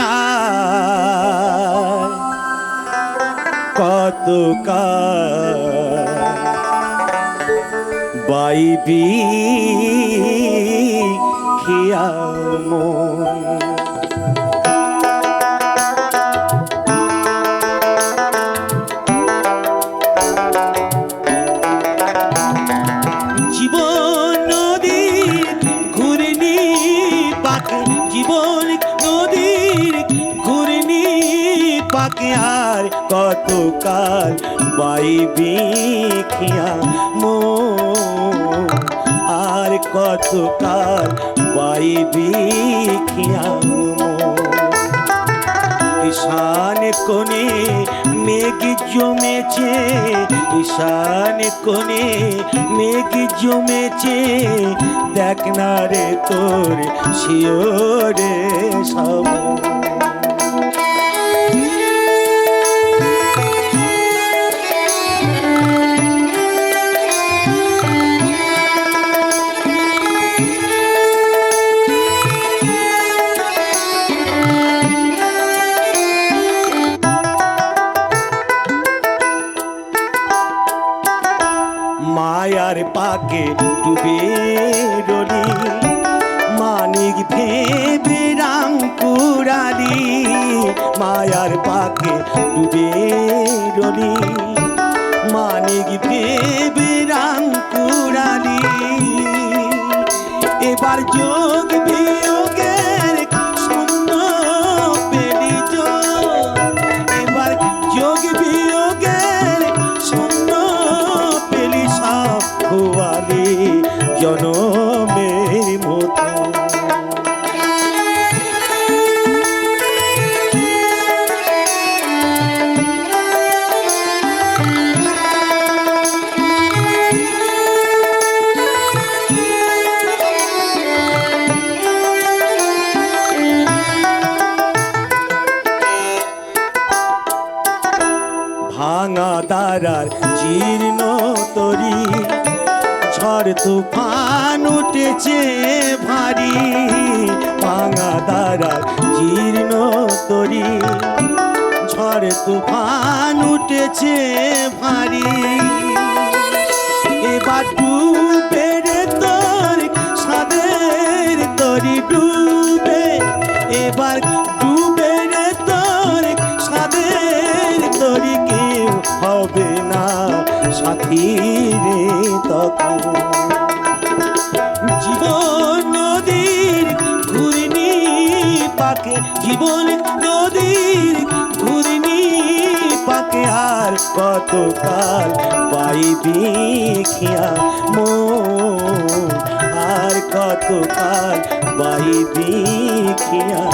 আর কত বাইবি খিয়া মন। আর কতকাল বাইবি খিয়া মো আর কতকাল বাইবি খিয়া মো ঈশান কোণে মেঘ জমেছে, ঈশান কোণে মেঘ জমেছে। দেখ না রে তোর শিওরে সব। মায়ার পাকে ডুবে রলি, মানিক ভেবে রাম কুড়ালি, মায়ার পাকে ডুবে রলি, মানিক ভেবে রাম এবার ভাঙা তারার জীর্ণ তরি। ঝড় তুফান উঠেছে ভারী। ভাঙা তারার জীর্ণ তরি। ঝড় তুফান উঠেছে ভারী। এবার সাথী রে তখন। জীবন নদীর ঘূর্ণি পাকে, জীবন নদীর ঘূর্ণি পাকে, আর কতকাল পাইবি খিয়া মো আর কতকাল পাইবি খিয়া